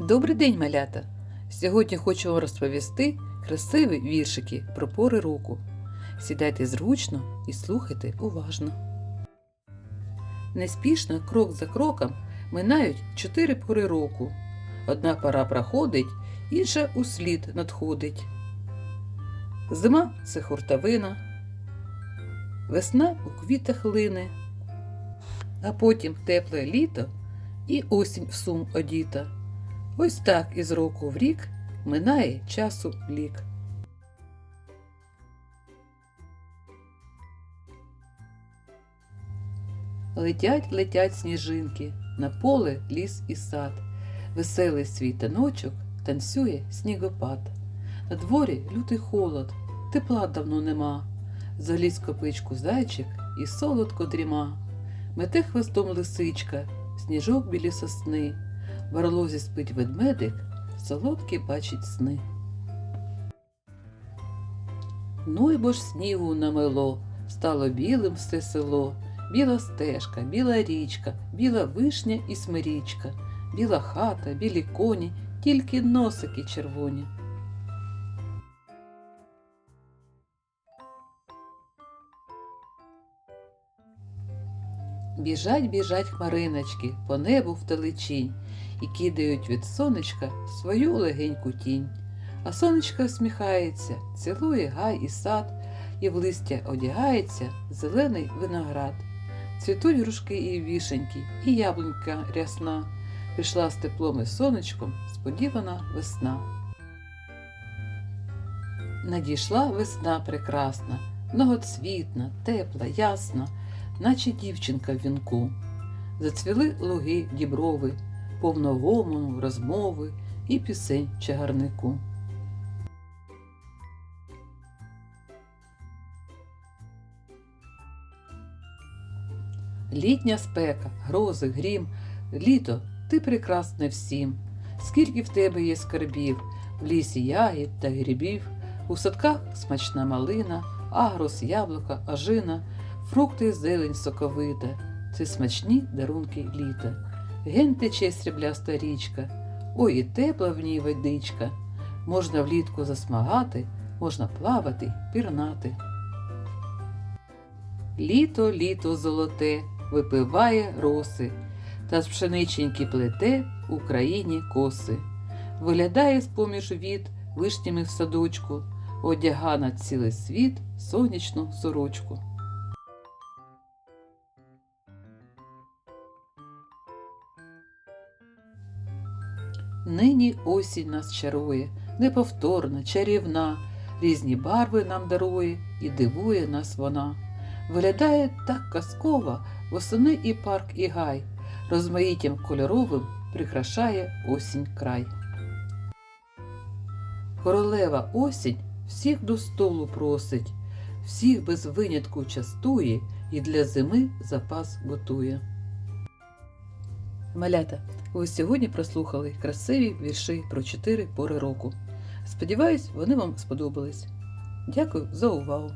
Добрий день, малята! Сьогодні хочу вам розповісти красиві віршики про пори року. Сідайте зручно і слухайте уважно. Неспішно, крок за кроком, минають чотири пори року. Одна пора проходить, інша услід надходить. Зима це хуртовина, весна у квітах лине, а потім тепле літо і осінь в сум одіта. Ось так із року в рік минає часу лік. Летять, летять сніжинки, на поле ліс і сад. Веселий свій таночок танцює снігопад. На дворі лютий холод, тепла давно нема. Заліз копичку зайчик і солодко дріма. Мете хвостом лисичка, сніжок білі сосни. В орлозі спить ведмедик, солодкі бачить сни. Ну й бо ж снігу намело, стало білим все село, біла стежка, біла річка, біла вишня і смирічка, біла хата, білі коні, тільки носики червоні. Біжать, біжать хмариночки по небу вдалечінь і кидають від сонечка свою легеньку тінь. А сонечко всміхається, цілує гай і сад, і в листя одягається зелений виноград. Цвітуть грушки і вішеньки, і яблунька рясна. Прийшла з теплом і сонечком сподівана весна. Надійшла весна прекрасна, многоцвітна, тепла, ясна, наче дівчинка в вінку. Зацвіли луги діброви, повно гомону, розмови і пісень чагарнику. Літня спека, грози, грім, літо, ти прекрасне всім. Скільки в тебе є скарбів, в лісі ягід та грибів, у садках смачна малина, агрос, яблука, ажина, фрукти, зелень соковита, це смачні дарунки літа. Ген тече срібляста річка, ой і тепла в ній водичка. Можна влітку засмагати, можна плавати, пірнати. Літо, літо золоте, випиває роси, та з пшениченьки плете Україні коси. Виглядає з-поміж від вишнями в садочку, одяга на цілий світ сонячну сорочку. Нині осінь нас чарує, неповторна, чарівна, різні барви нам дарує і дивує нас вона. Виглядає так казково, восени і парк, і гай, розмаїттям кольоровим прикрашає осінь край. Королева осінь всіх до столу просить, всіх без винятку частує і для зими запас готує. Малята, ви сьогодні прослухали красиві вірші про чотири пори року. Сподіваюсь, вони вам сподобались. Дякую за увагу!